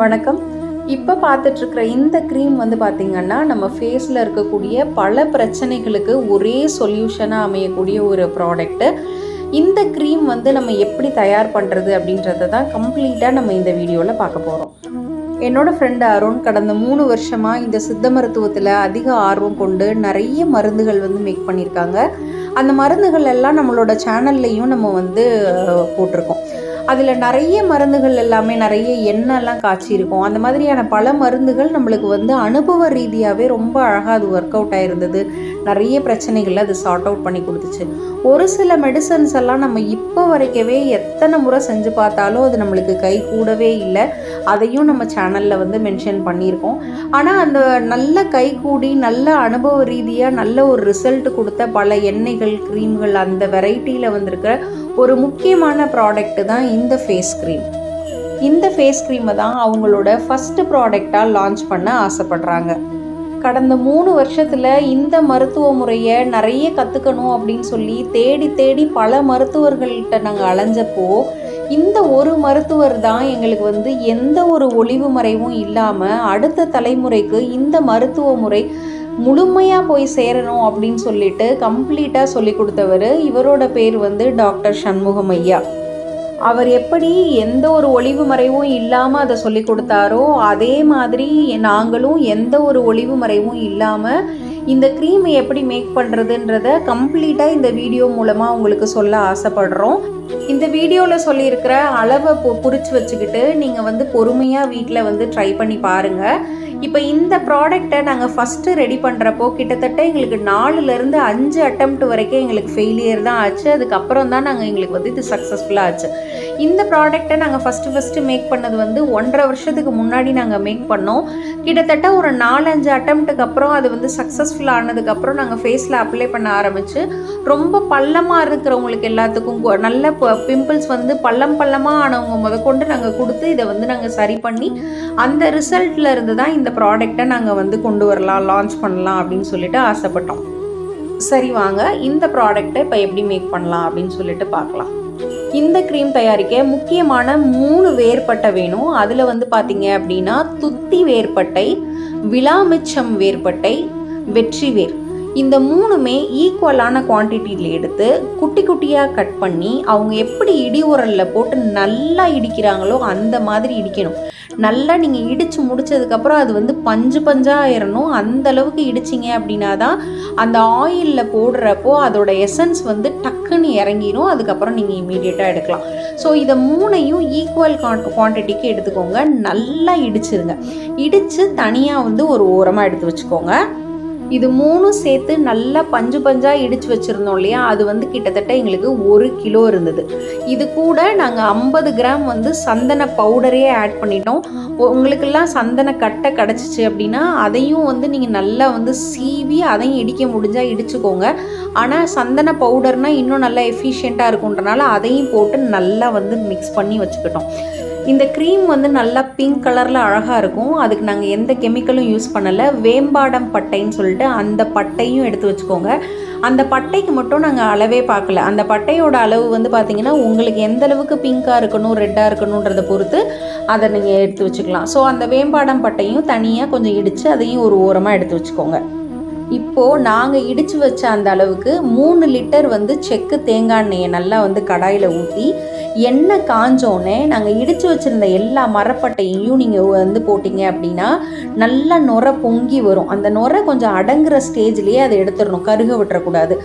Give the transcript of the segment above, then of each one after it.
வணக்கம். இப்போ பார்த்துட்ருக்கிற இந்த க்ரீம் வந்து பார்த்திங்கன்னா நம்ம ஃபேஸில் இருக்கக்கூடிய பல பிரச்சனைகளுக்கு ஒரே சொல்யூஷனாக அமையக்கூடிய ஒரு ப்ராடக்ட்டு இந்த க்ரீம் வந்து நம்ம எப்படி தயார் பண்ணுறது அப்படின்றத தான் கம்ப்ளீட்டாக நம்ம இந்த வீடியோவில் பார்க்க போகிறோம் என்னோடய ஃப்ரெண்டு அருண் கடந்த மூணு வருஷமாக இந்த சித்த மருத்துவத்தில் அதிக ஆர்வம் கொண்டு நிறைய மருந்துகள் வந்து மேக் பண்ணியிருக்காங்க. அந்த மருந்துகள் எல்லாம் நம்மளோட சேனல்லையும் நம்ம வந்து போட்டிருக்கோம். அதில் நிறைய மருந்துகள் எல்லாமே நிறைய எண்ணெய்லாம் காய்ச்சிருக்கும். அந்த மாதிரியான பல மருந்துகள் நம்மளுக்கு வந்து அனுபவ ரீதியாகவே ரொம்ப அழகாக அது ஒர்க் அவுட் ஆகிருந்தது நிறைய பிரச்சனைகளை அது சார்ட் அவுட் பண்ணி கொடுத்துச்சு. ஒரு சில மெடிசன்ஸ் எல்லாம் நம்ம இப்போ வரைக்கவே எத்தனை முறை செஞ்சு பார்த்தாலும் அது நம்மளுக்கு கை கூடவே இல்லை. அதையும் நம்ம சேனலில் வந்து மென்ஷன் பண்ணியிருக்கோம். ஆனால் அந்த நல்ல கை கூடி நல்ல அனுபவ ரீதியாக நல்ல ஒரு ரிசல்ட் கொடுத்த பல எண்ணெய்கள் க்ரீம்கள் அந்த வெரைட்டியில் வந்திருக்கிற ஒரு முக்கியமான ப்ராடக்ட்டு தான் இந்த ஃபேஸ் க்ரீம் இந்த ஃபேஸ் க்ரீமை தான் அவங்களோட ஃபஸ்ட்டு ப்ராடக்டாக லான்ச் பண்ண ஆசைப்படுறாங்க. கடந்த மூணு வருஷத்தில் இந்த மருத்துவ முறையை நிறைய கற்றுக்கணும் அப்படின்னு சொல்லி தேடி தேடி பல மருத்துவர்கள்ட்ட நாங்கள் அலைஞ்சப்போ இந்த ஒரு மருத்துவர் தான் எங்களுக்கு வந்து எந்த ஒரு ஒளிவு மறைவும் இல்லாமல் அடுத்த தலைமுறைக்கு இந்த மருத்துவ முறை முழுமையாக போய் சேரணும் அப்படின்னு சொல்லிட்டு கம்ப்ளீட்டாக சொல்லி கொடுத்தவர் இவரோட பேர் வந்து டாக்டர் சண்முகம் ஐயா. அவர் எப்படி எந்த ஒரு ஒளிவு மறைவும் இல்லாமல் அதை சொல்லி கொடுத்தாரோ அதே மாதிரி நாங்களும் எந்த ஒரு ஒளிவு மறைவும் இல்லாமல் இந்த க்ரீமை எப்படி மேக் பண்ணுறதுன்றத கம்ப்ளீட்டாக இந்த வீடியோ மூலமாக உங்களுக்கு சொல்ல ஆசைப்படுறோம். இந்த வீடியோவில் சொல்லியிருக்கிற அளவை பொ குறித்து வச்சுக்கிட்டு நீங்கள் வந்து பொறுமையாக வீட்டில் வந்து ட்ரை பண்ணி பாருங்கள் இப்போ இந்த ப்ராடக்டை நாங்கள் ஃபஸ்ட்டு ரெடி பண்ணுறப்போ கிட்டத்தட்ட எங்களுக்கு நாலுலேருந்து அஞ்சு அட்டம்ப்ட் வரைக்கும் எங்களுக்கு ஃபெயிலியர் தான் ஆச்சு. அதுக்கப்புறம் தான் நாங்கள் எங்களுக்கு வந்து இது சக்ஸஸ்ஃபுல்லாக ஆச்சு. இந்த ப்ராடக்டை நாங்கள் ஃபஸ்ட்டு ஃபஸ்ட்டு மேக் பண்ணது வந்து ஒன்றரை வருஷத்துக்கு முன்னாடி நாங்கள் மேக் பண்ணோம். கிட்டத்தட்ட ஒரு நாலஞ்சு அட்டம்ப்ட்டுக்கு அப்புறம் அது வந்து சக்ஸஸ்ஃபுல் ஆனதுக்கப்புறம் நாங்கள் ஃபேஸில் அப்ளை பண்ண ஆரம்பித்து ரொம்ப பள்ளமாக இருக்கிறவங்களுக்கு எல்லாத்துக்கும் நல்ல பிம்பிள்ஸ் வந்து பள்ளம் பள்ளமாக ஆனவங்க முதற்கொண்டு நாங்கள் கொடுத்து இதை வந்து நாங்கள் சரி பண்ணி அந்த ரிசல்ட்டில் இருந்து தான் இந்த ப்ராடக்டை நாங்கள் வந்து கொண்டு வரலாம் லான்ச் பண்ணலாம் அப்படின்னு சொல்லிட்டு ஆசைப்பட்டோம். சரி வாங்க இந்த ப்ராடக்டை இப்போ எப்படி மேக் பண்ணலாம் அப்படின்னு சொல்லிட்டு பார்க்கலாம். இந்த க்ரீம் தயாரிக்க முக்கியமான மூணு வேர்பட்டை வேணும். அதில் வந்து பார்த்தீங்க அப்படின்னா துத்தி வேர்பட்டை விழாமிச்சம் வேர்பட்டை வெற்றி வேர். இந்த மூணுமே ஈக்குவலான குவான்டிட்டியில் எடுத்து குட்டி குட்டியாக கட் பண்ணி அவங்க எப்படி இடி உரலில் போட்டு நல்லா இடிக்கிறாங்களோ அந்த மாதிரி இடிக்கணும். நல்லா நீங்கள் இடித்து முடிச்சதுக்கப்புறம் அது வந்து பஞ்சு பஞ்சாக ஆயிரணும். அந்த அளவுக்கு இடிச்சிங்க அப்படின்னா தான் அந்த ஆயிலில் போடுறப்போ அதோட எசன்ஸ் வந்து டக்குன்னு இறங்கிரும். அதுக்கப்புறம் நீங்கள் இமீடியட்டாக எடுக்கலாம். ஸோ இதை மூணையும் ஈக்குவல் குவான்டிட்டிக்கு எடுத்துக்கோங்க. நல்லா இடிச்சிருங்க. இடித்து தனியாக வந்து ஒரு ஓரமாக எடுத்து வச்சுக்கோங்க. இது மூணும் சேர்த்து நல்லா பஞ்சு பஞ்சாக இடித்து வச்சுருந்தோம் இல்லையா? அது வந்து கிட்டத்தட்ட எங்களுக்கு ஒரு கிலோ இருந்தது. இது கூட நாங்கள் ஐம்பது கிராம் வந்து சந்தன பவுடரே ஆட் பண்ணிட்டோம். உங்களுக்கெல்லாம் சந்தன கட்டை கிடச்சிச்சு அப்படின்னா அதையும் வந்து நீங்கள் நல்லா வந்து சீவி அதையும் இடிக்க முடிஞ்சால் இடிச்சுக்கோங்க. ஆனால் சந்தன பவுடர்னால் இன்னும் நல்லா எஃபிஷியண்ட்டாக இருக்குன்றனால அதையும் போட்டு நல்லா வந்து மிக்ஸ் பண்ணி வச்சுக்கிட்டோம். இந்த க்ரீம் வந்து நல்லா பிங்க் கலரில் அழகாக இருக்கும். அதுக்கு நாங்கள் எந்த கெமிக்கலும் யூஸ் பண்ணலை. வேம்பாடம் பட்டைன்னு சொல்லிட்டு அந்த பட்டையும் எடுத்து வச்சுக்கோங்க. அந்த பட்டைக்கு மட்டும் நாங்கள் அளவே பார்க்கல. அந்த பட்டையோட அளவு வந்து பார்த்தீங்கன்னா உங்களுக்கு எந்த அளவுக்கு பிங்காக இருக்கணும் ரெட்டாக இருக்கணுன்றதை பொறுத்து அதை நீங்கள் எடுத்து வச்சுக்கலாம். ஸோ அந்த வேம்பாடம் பட்டையும் தனியாக கொஞ்சம் இடித்து அதையும் ஒரு ஓரமாக எடுத்து வச்சுக்கோங்க. இப்போது நாங்கள் இடித்து வச்ச அந்த அளவுக்கு மூணு லிட்டர் வந்து செக்கு தேங்காய் எண்ணெயை நல்லா வந்து கடாயில் ஊற்றி எண்ணெய் காஞ்சோடனே நாங்கள் இடித்து வச்சுருந்த எல்லா மரப்பட்டையையும் நீங்கள் வந்து போட்டிங்க அப்படின்னா நல்லா நுர பொங்கி வரும். அந்த நுர கொஞ்சம் அடங்குற ஸ்டேஜ்லேயே அதை எடுத்துடணும். கருக விட்டுறக்கூடாது.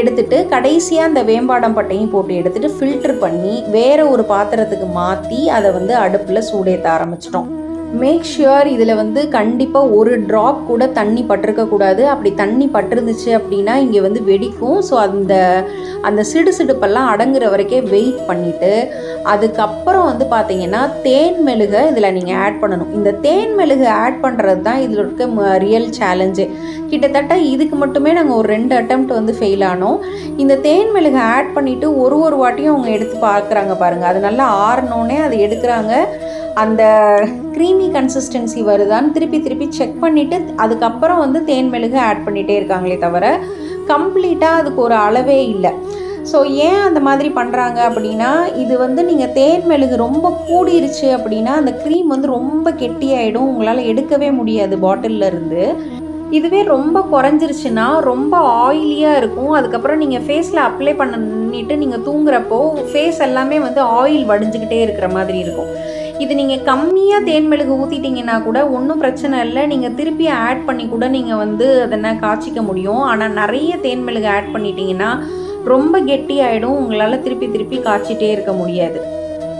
எடுத்துட்டு கடைசியாக அந்த வேம்பாடம் பட்டையும் போட்டு எடுத்துட்டு ஃபில்டர் பண்ணி வேற ஒரு பாத்திரத்துக்கு மாற்றி அதை வந்து அடுப்பில் சூடேற்ற ஆரம்பிச்சிட்டோம். மேக் ஷுர் இதில் வந்து கண்டிப்பாக ஒரு ட்ராப் கூட தண்ணி பட்டிருக்கக்கூடாது அப்படி தண்ணி பட்டிருந்துச்சு அப்படின்னா இங்கே வந்து வெடிக்கும். ஸோ அந்த அந்த சிடு சிடுப்பெல்லாம் அடங்குற வரைக்கே வெயிட் பண்ணிவிட்டு அதுக்கப்புறம் வந்து பார்த்தீங்கன்னா தேன் மெழுகை இதில் நீங்கள் ஆட் பண்ணணும். இந்த தேன் மெழுகு ஆட் பண்ணுறது தான் இதில் இருக்க ரியல் சேலஞ்சு கிட்டத்தட்ட இதுக்கு மட்டுமே நாங்கள் ஒரு ரெண்டு அட்டம் வந்து ஃபெயில் ஆனோம். இந்த தேன் மெழுகு ஆட் பண்ணிவிட்டு ஒரு ஒரு வாட்டியும் அவங்க எடுத்து பார்க்குறாங்க பாருங்கள் அது நல்லா ஆறினோடனே அதை எடுக்கிறாங்க. அந்த க்ரீமி கன்சிஸ்டன்சி வருதான்னு திருப்பி திருப்பி செக் பண்ணிவிட்டு அதுக்கப்புறம் வந்து தேன் மெழுகு ஆட் பண்ணிகிட்டே இருக்காங்களே தவிர கம்ப்ளீட்டாக அதுக்கு ஒரு அளவே இல்லை. ஸோ ஏன் அந்த மாதிரி பண்ணுறாங்க அப்படின்னா இது வந்து நீங்கள் தேன் மெழுகு ரொம்ப கூடிருச்சு அப்படின்னா அந்த க்ரீம் வந்து ரொம்ப கெட்டியாயிடும். உங்களால் எடுக்கவே முடியாது பாட்டிலில் இருந்து. இதுவே ரொம்ப குறைஞ்சிருச்சுன்னா ரொம்ப ஆயிலியாக இருக்கும். அதுக்கப்புறம் நீங்கள் ஃபேஸில் அப்ளை பண்ணிட்டு நீங்கள் தூங்குறப்போ ஃபேஸ் எல்லாமே வந்து ஆயில் வடிஞ்சுக்கிட்டே இருக்கிற மாதிரி இருக்கும். இது நீங்கள் கம்மியாக தேன் மெழுகு ஊற்றிட்டீங்கன்னா கூட ஒன்றும் பிரச்சனை இல்லை. நீங்கள் திருப்பி ஆட் பண்ணி கூட நீங்கள் வந்து அதனை காய்ச்சிக்க முடியும். ஆனால் நிறைய தேன் மெழுகு ஆட் பண்ணிட்டீங்கன்னா ரொம்ப கெட்டி ஆகிடும் உங்களால் திருப்பி திருப்பி காய்ச்சிட்டே இருக்க முடியாது.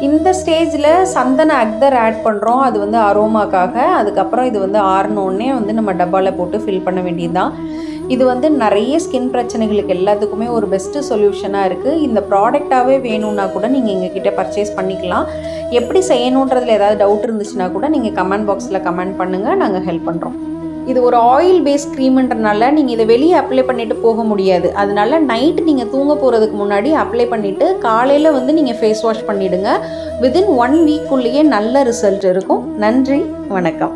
இந்த ஸ்டேஜில் சந்தன அக்தர் ஆட் பண்ணுறோம் அது வந்து அரோமாக்காக அதுக்கப்புறம் இது வந்து ஆறினோடனே வந்து நம்ம டப்பாவில் போட்டு ஃபில் பண்ண வேண்டியது தான் இது வந்து நிறைய ஸ்கின் பிரச்சனைகளுக்கு எல்லாத்துக்குமே ஒரு பெஸ்ட்டு சொல்யூஷனாக இருக்குது இந்த ப்ராடக்டாகவே வேணும்னா கூட நீங்கள் எங்ககிட்ட பர்ச்சேஸ் பண்ணிக்கலாம். எப்படி செய்யணுன்றதுல ஏதாவது டவுட் இருந்துச்சுன்னா கூட நீங்கள் கமெண்ட் பாக்ஸில் கமெண்ட் பண்ணுங்கள் நாங்கள் ஹெல்ப் பண்ணுறோம் இது ஒரு ஆயில் பேஸ் க்ரீம்ன்றனால நீங்கள் இதை வெளியே அப்ளை பண்ணிட்டு போக முடியாது. அதனால நைட் நீங்கள் தூங்க போகிறதுக்கு முன்னாடி அப்ளை பண்ணிவிட்டு காலையில் வந்து நீங்கள் ஃபேஸ் வாஷ் பண்ணிவிடுங்க வித்தின் ஒன் வீக்குள்ளேயே நல்ல ரிசல்ட் இருக்கும். நன்றி வணக்கம்.